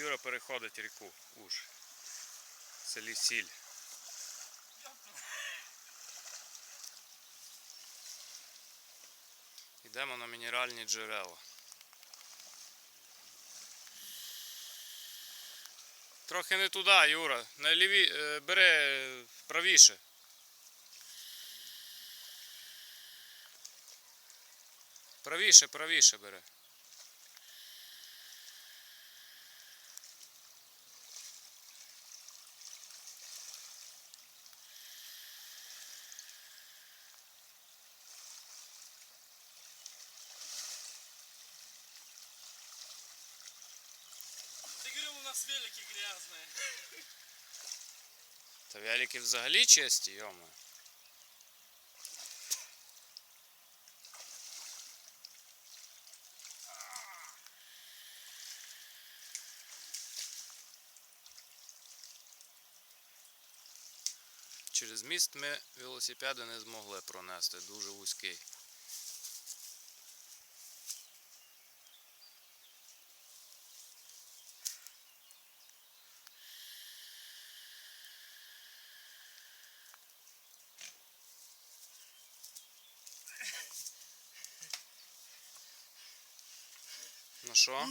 Юра переходить ріку Уж. Селі Сіль. Йдемо на мінеральні джерела. Трохи не туди, Юра. На ліві... е, бери правіше. Правіше, правіше бери. Нас велики грязные. Та велики взагалі чисті, йома. Через міст ми велосипеди не змогли пронести, дуже вузький. Ну що?